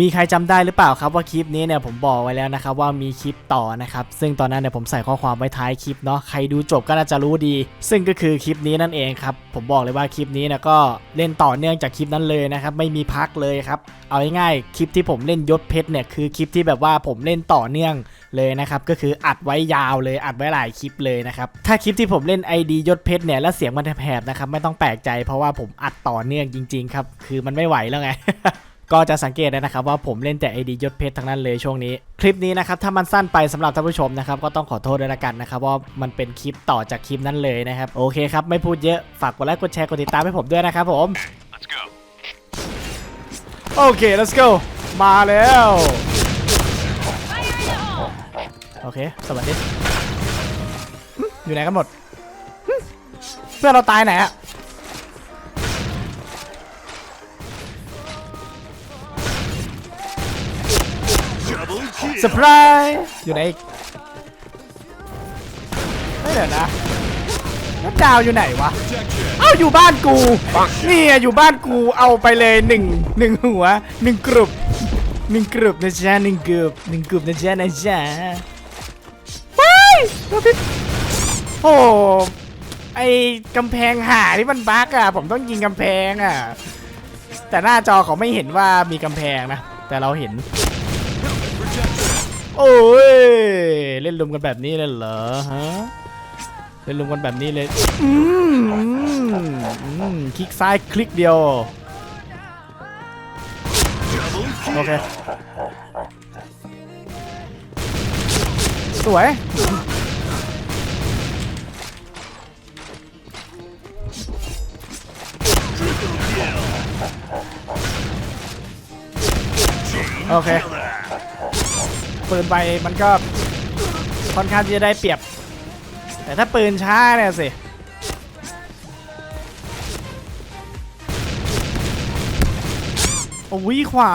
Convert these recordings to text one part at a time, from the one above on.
มีใครจำได้หรือเปล่าครับว่าคลิปนี้เนี่ยผมบอกไว้แล้วนะครับว่ามีคลิปต่อนะครับซึ่งตอนนั้นเนี่ยผมใส่ข้อความไว้ท้ายคลิปเนาะใครดูจบก็น่าจะรู้ดี ซึ่งก็คือคลิปนี้นั่นเองครับผมบอกเลยว่าคลิปนี้เนี่ยก็เล่นต่อเนื่องจากคลิปนั้นเลยนะครับไม่มีพักเลยครับเอาง่ายๆคลิปที่ผมเล่นยศเพชรเนี่ยคือคลิปที่แบบว่าผมเล่นต่อเนื่องเลยนะครับก็คืออัดไว้ยาวเลยอัดไว้หลายคลิปเลยนะครับถ้าคลิปที่ผมเล่น ID ยศเพชรเนี่ยแล้วเสียงมันแผบนะครับไม่ต้องแปลกใจ เพราะว่าผมอัดต่อเนื่องจริง ๆ ครับคือมันไม่ไหวแล้วไง ก็จะสังเกตได้นะครับว่าผมเล่นแต่ไอดียศเพชรทั้งนั้นเลยช่วงนี้ คลิปนี้นะครับถ้ามันสั้นไปสำหรับท่านผู้ชมนะครับก็ต้องขอโทษด้วยละกันนะครับว่ามันเป็นคลิปต่อจากคลิปนั้นเลยนะครับโอเคครับไม่พูดเยอะฝากกดไลค์กดแชร์กดติดตามให้ผมด้วยนะครับผมโอเค let's go มาแล้วโอเคสวัสดีอยู่ไหนกันหมดเพื่อนเราตายไหนอะ เซอร์ไพรส์อยู่ไหนไม่เดี๋ยวนะแล้วดาวอยู่ไหนวะ เอ้าอยู่บ้านกู นี่อยู่บ้านกูเอาไปเลยหนึ่งหนึ่งหัวหนึ่งกรุบหนึ่งกรุบนะจ๊ะหนึ่งกรุบหนึ่งกรุบนะจ๊ะนะจ๊ะว้ยโดนพิษโอ้ไอกำแพงหาที่มันบั๊กอะ ผมต้องยิงกำแพงอะ แต่หน้าจอเขาไม่เห็นว่ามีกำแพงนะ แต่เราเห็น โอ้ย เล่นลุมกันแบบนี้เลยเหรอฮะ เล่นลุมกันแบบนี้เลย อืมอืมอืมคลิกซ้ายคลิกเดียว โอเค สวย โอเค ปืนไปมันก็ค่อนข้างที่จะได้เปรียบ แต่ถ้าปืนช้าเนี่ยสิโอ้ยขวา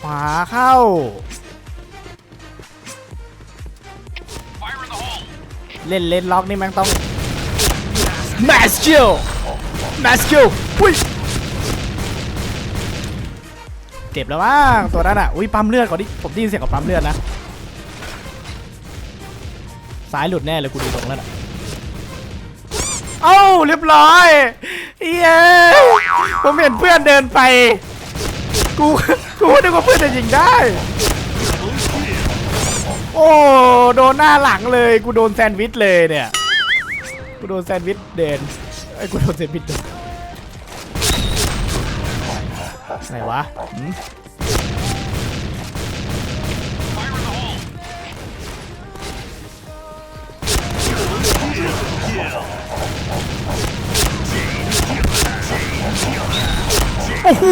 ขวาเข้า เล่นเล่นล็อกนี่แมันต้อง m a s k i l m a s k i l อุ้ย เจ็บแล้วมั้งตัวนั้นอะอุ้ยปั๊มเลือดก่อนดิผมได้ยินเสียงของปั๊มเลือดนะซ้ายหลุดแน่เลยกูดูตรงแล้วน่ะเอ้าเรียบร้อยเย้ผมเห็นเพื่อนเดินไป กูกูนึกว่าเพื่อนจะยิงได้ โอ้โดนหน้าหลังเลย กูโดนแซนด์วิชเลยเนี่ย กูโดนแซนด์วิชเดินไอ้กูโดนแซนด์วิชเดิน ไหนวะหืมโอ้โห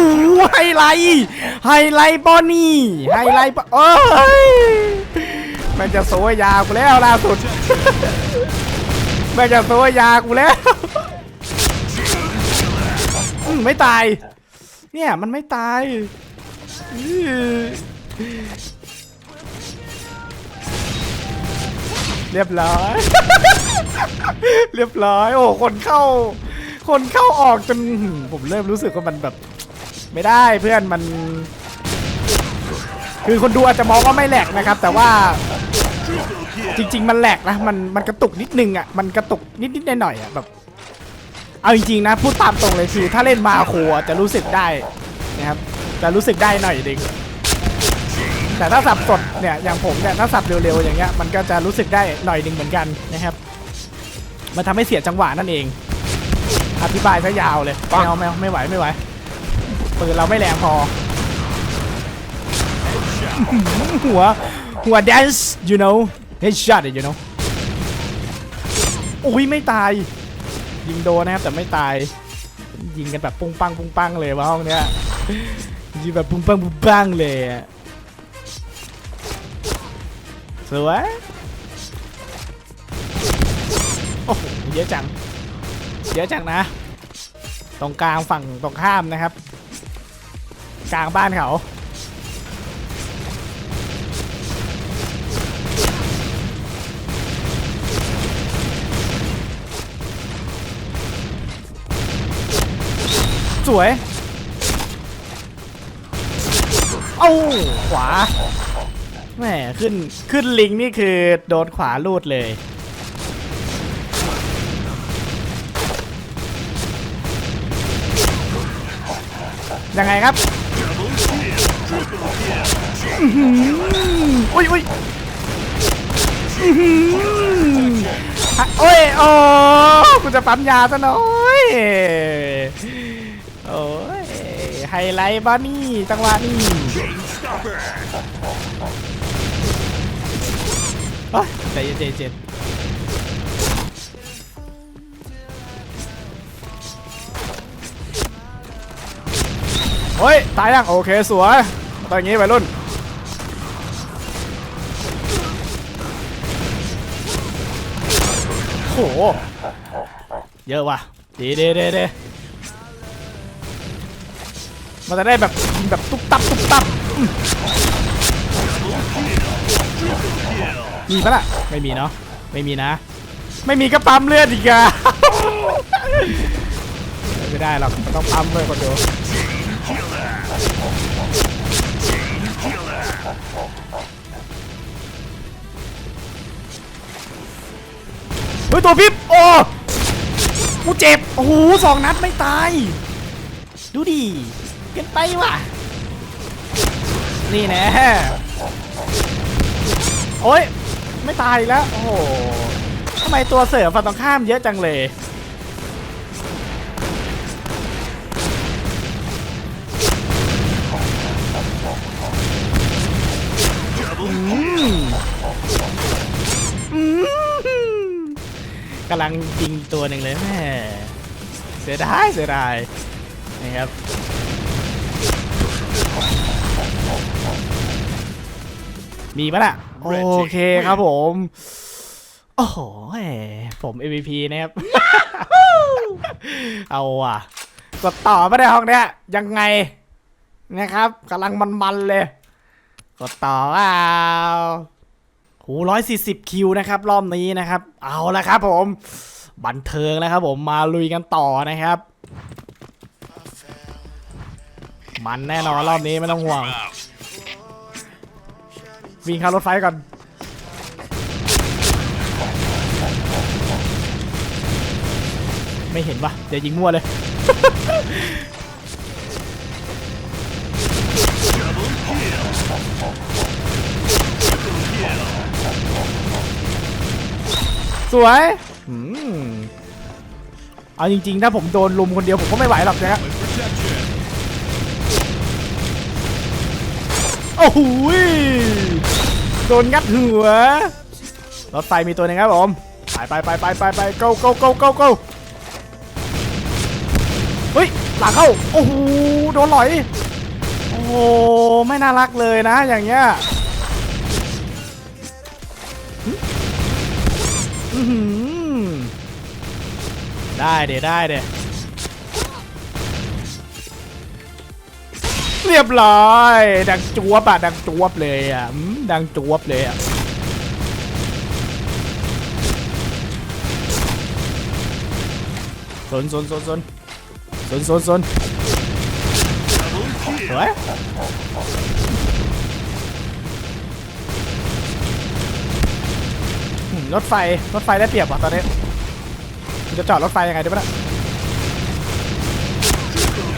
ไฮไลท์ไฮไลท์บอนี่ไฮไลท์ปะเอ้ยมันจะโซยากูแล้วล่าสุดมันจะโซยากูแล้วอืมไม่ตาย เนี่ยมันไม่ตายเรียบร้อย เรียบร้อย โอ้ คนเข้า คนเข้าออกจนผมเริ่มรู้สึกว่ามันแบบ ไม่ได้เพื่อนมัน คือคนดูอาจจะมองว่าไม่แหลกนะครับ แต่ว่าจริง ๆ มันแหลกนะ มันมันกระตุกนิดนึงอะ มันกระตุกนิดๆหน่อยๆอะแบบ เอาจริงๆนะพูดตามตรงเลยคือ ถ้าเล่นมาโคอะจะรู้สึกได้นะครับจะรู้สึกได้หน่อยนึงแต่ถ้าสับสดเนี่ยอย่างผมเนี่ยถ้าสับเร็วๆอย่างเงี้ยมันก็จะรู้สึกได้หน่อยนึงเหมือนกันนะครับ มันทำให้เสียจังหวะนั่นเอง อธิบายซะยาวเลยไม่เอาไม่เอาไม่ไหวไม่ไหวปืนเราไม่แรงพอ หัวหัว dance you know headshot you know อุ้ยไม่ตาย ยิงโดนนะครับแต่ไม่ตาย ยิงกันแบบปุ้งปังปุ้งปังเลยว่าห้องเนี้ยยิงแบบปุ้งปังปุ้งปังเลยสวยโอ้โหเยอะจังเยอะจังนะ ตรงกลางฝั่งตรงข้ามนะครับ กลางบ้านเขา สวย เอ้าขวาแหมขึ้นขึ้นลิงนี่คือโดนขวาลูดเลยยังไงครับอุ้ยอุ้ยอื้อหือฮะโอ้ยโอ้กูจะปั๊มยาซะหน่อย โอ้ยไฮไลท์บ้านี่จังหวะนี้เฮ้ยใจเย็นใจเย็นเฮ้ย ตายยังโอเคสวยตอนอย่างงี้ไปรุ่นโหเยอะว่ะดีดีดีดี มันจะได้แบบยิงแบบตุ๊บตับตุ๊บตับอืมมีปะล่ะ ไม่มีเนาะ ไม่มีนะ ไม่มีก็ปั๊มเลือดอีกอะไม่ได้หรอกมันต้องปั๊มเลยคนเดียวเฮ้ยตัวพิบโอ้กูเจ็บ โอ้โหสองนัดไม่ตาย ดูดิ เกินไปว่ะ นี่แน่โอ้ย ไม่ตายแล้ว โอ้โหทำไมตัวเสือฝั่งตรงข้ามเยอะจังเลย กำลังยิงตัวหนึ่งเลยแม่เสียดายเสียดายนะครับ มีปะล่ะ โอเคครับผม โอ้โหแหมผม MVP นะครับ เอาอะกดต่อไม่ได้ห้องเนี้ย ยังไง นะครับกำลังมันๆเลย กดต่อเอาโหร้อยสี่สิบคิวนะครับ รอบนี้นะครับ เอาละครับผม บันเทิงนะครับผมมาลุยกันต่อนะครับ มันแน่นอนรอบนี้ไม่ต้องห่วง out. วิ่งข้ารถไฟก่อนไม่เห็นปะเดี๋ยวยิงมั่วเลย สวยเอาจริงๆ ถ้าผมโดนลุมคนเดียวผมก็ไม่ไหวหรอกนะครับโอ้โห โดนงัดหัวรถไฟมีตัวหนึงครับผมไปไปไปไปไปไป go go go go go เฮ้ยหลังเข้าโอ้โหโดนหลอยโอ้โหไม่น่ารักเลยนะอย่างเงี้ยหึอื้อหือได้เดได้เด เรียบร้อย ดังจวบอะดังจวบเลยอะดังจวบเลยอะสนสนสนสนสนสนสน Double สวยรถไฟ รถไฟได้เปรียบว่ะตอนนี้จะจอดรถไฟยังไงดีปะเนี่ย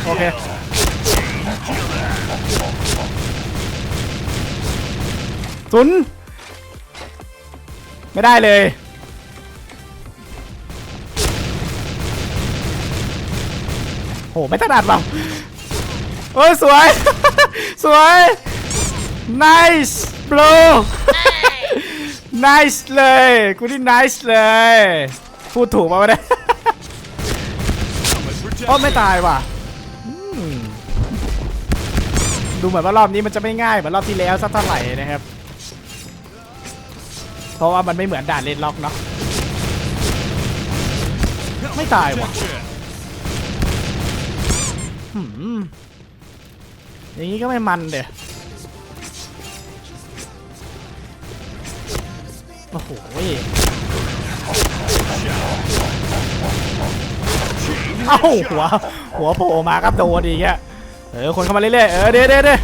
โอเค ศูนย์ไม่ได้เลยโหไม่ถนัดเปล่าเอ้ยสวย สวย nice bro nice เลยกูนี่ nice เลย พูดถูกมาไม่ได้ With โอ้ protection. ไม่ตายว่ะ ดูเหมือนว่ารอบนี้มันจะไม่ง่ายเหมือนรอบที่แล้วสักเท่าไหร่นะครับ เพราะว่ามันไม่เหมือนด่านเลนล็อกเนาะไม่ตายว่ะอย่างนี้ก็ไม่มันเด้อโอ้โหเอ้าหัว หัวโผล่มาครับโดนอีกอะ เออคนเข้ามาเรื่อยๆเออเด้เด้เด้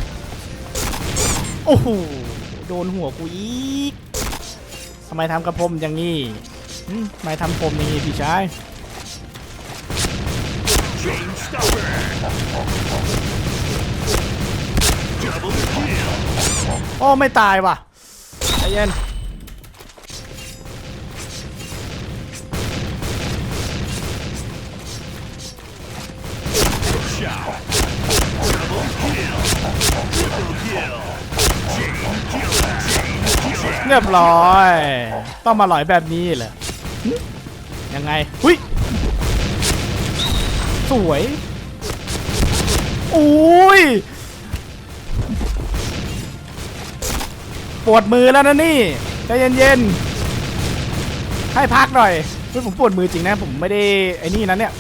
โอ้โหโดนหัวกูอีกทำไมทำกับผมอย่างนี้ทำไมทำผมอย่างนี้พี่ชาย Chain stopper. Double kill. โอ้ไม่ตายว่ะใจเย็น เรียบร้อย ต้องมาหลอยแบบนี้เหรอยังไงหุยสวยอุ้ยปวดมือแล้วนะนี่ใจเย็นๆให้พักหน่อยเฮ้ยผมปวดมือจริงนะ ผมไม่ได้ไอ้นี่นะเนี่ย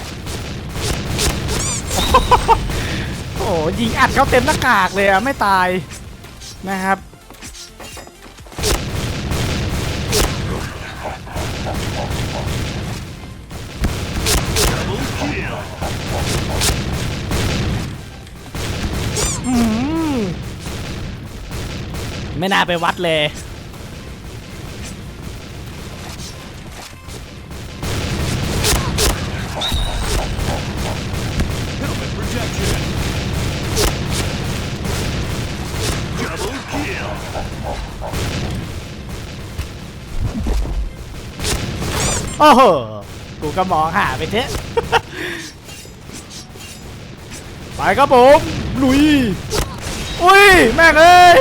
โอ้ยิงอัดเขาเต็มหน้ากากเลยอะไม่ตายนะครับ ไม่น่าไปวัดเลย Helmet protection. Double kill. โอ้โห กูก็มองหาไปเถอะ ไปครับผม ลุย อุ้ย แม่งเอ้ย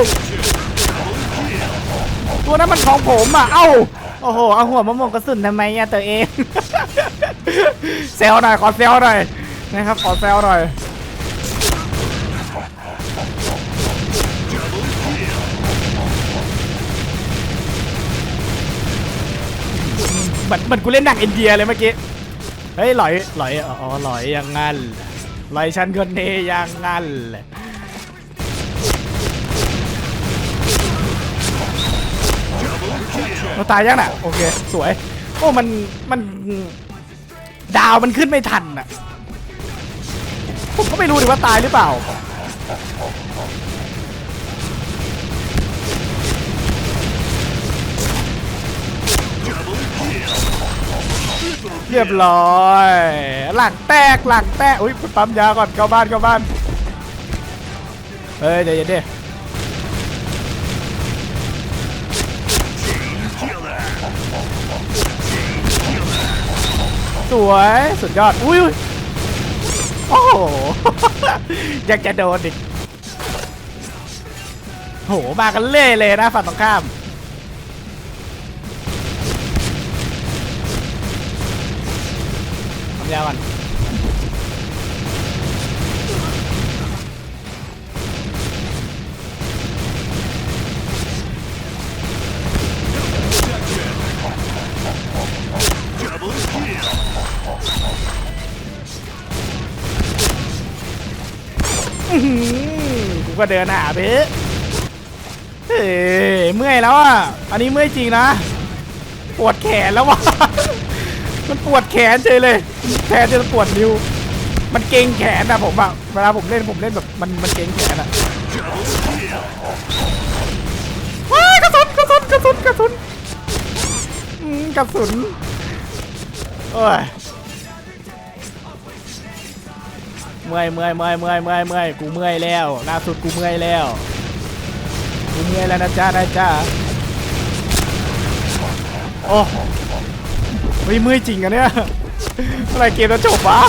ตัวนั้นมันของผมอะ เอ้า โอ้โห เอาหัวมะม่วงกระสุนทำไมอะตัวเอง เซลหน่อย ขอเซลหน่อย นะครับ ขอเซลหน่อย เหมือนเหมือนกูเล่นหนังอินเดียเลยเมื่อกี้ เฮ้ยหลอยหลอย อ๋อหลอยอย่างงั้นหลอยฉันคนนี้อย่างงั้น เราตายยังน่ะโอเคสวยโอ้มันมันดาวมันขึ้นไม่ทันอะผมก็ไม่รู้ดิว่าตายหรือเปล่าเรียบร้อย หลังแตกหลังแตกอุ้ยปั๊มยาก่อนเข้าบ้านเข้าบ้าน เฮ้ยเดี๋ยวเดี๋ยว สวยสุดยอด อุ้ยโอ้โห อยากจะโดนดิโห มากันเล่เลยนะฝั่งตรงข้ามทำยาก่อน ก็เดินหาไปเถอะเฮ้ยเมื่อยแล้วอะ อันนี้เมื่อยจริงนะ ปวดแขนแล้ววะมันปวดแขนเฉยเลยแทนจะปวดนิ้ว มันเกรงแขนอะผมอะเวลาผมเล่นผมเล่นแบบมันมันเกรงแขนอะว้ากระสุนกระสุนกระสุนกระสุนกระสุนโอ้ย เมื่อยเมื่อยเมื่อยเมื่อยเมื่อยเมื่อยกูเมื่อยแล้วล่าสุดกูเมื่อยแล้วกูเมื่อยแล้วนะจ๊ะนะจ๊ะโอ้เฮ้ยเมื่อยจริงอะเนี่ยเมื่อไรเกมจะจบวะ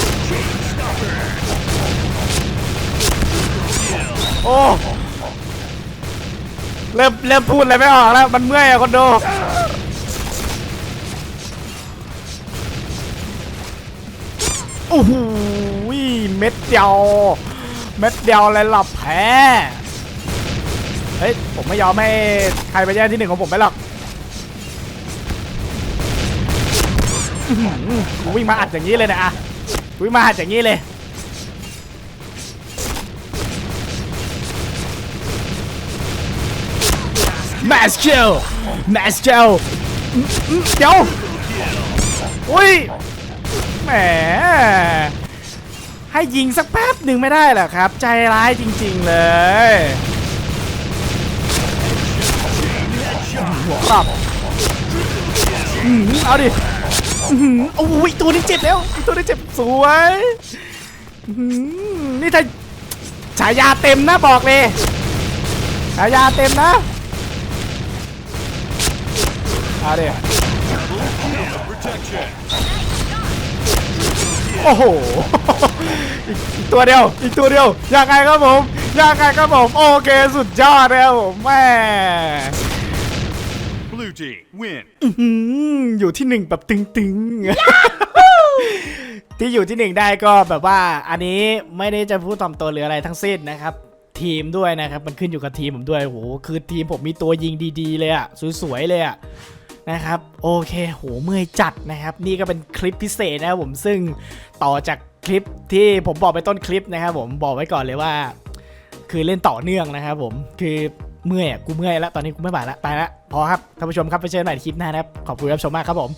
โอ้เริ่มเริ่มพูดอะไรไม่ออกแล้ว มันเมื่อยอะคนดูโอ้โห เม็ดเดียวเม็ดเดียวเลยหลับแพ้เฮ้ยผมไม่ยอมให้ใครไปแย่งที่หนึ่งของผมไปหรอกกูวิ่งมาอัดอย่างนี้เลยนะอะวิ่งมาอัดอย่างนี้เลยแมสเชลแมสเชลเดี๋ยวอุ้ยแหม ให้ยิงสักแป๊บหนึ่งไม่ได้เหรอครับ ใจร้ายจริงๆเลยรอบอื้อหือเอาดิอื้อหือโอ้ยตัวนี้เจ็บแล้วอีกตัวนี้เจ็บสวยอื้อหือนี่ถ้าฉายาเต็มนะบอกเลยฉายาเต็มนะเอาดิ Protection. โอ้โหอีกอีกตัวเดียว อีกตัวเดียวยังไงครับผมยังไงครับผมโอเคสุดยอดแล้วผมแม่ Blue team win. อื้อหืออยู่ที่หนึ่งแบบตึงๆ ที่อยู่ที่หนึ่งได้ก็แบบว่าอันนี้ไม่ได้จะพูดถ่อมตัวหรืออะไรทั้งสิ้นนะครับ ทีมด้วยนะครับ มันขึ้นอยู่กับทีมผมด้วยโหคือทีมผมมีตัวยิงดีๆเลยอะสวยๆเลยอะ นะครับโอเคโหเมื่อยจัดนะครับ นี่ก็เป็นคลิปพิเศษนะครับผมซึ่งต่อจากคลิปที่ผมบอกไปต้นคลิปนะครับผมบอกไว้ก่อนเลยว่า คือเล่นต่อเนื่องนะครับผมคือเมื่อยกูเมื่อยแล้วตอนนี้กูไม่ไหวแล้วไปละพอครับท่านผู้ชมครับไปเจอกันใหม่คลิปหน้านะครับขอบคุณรับชมมากครับผม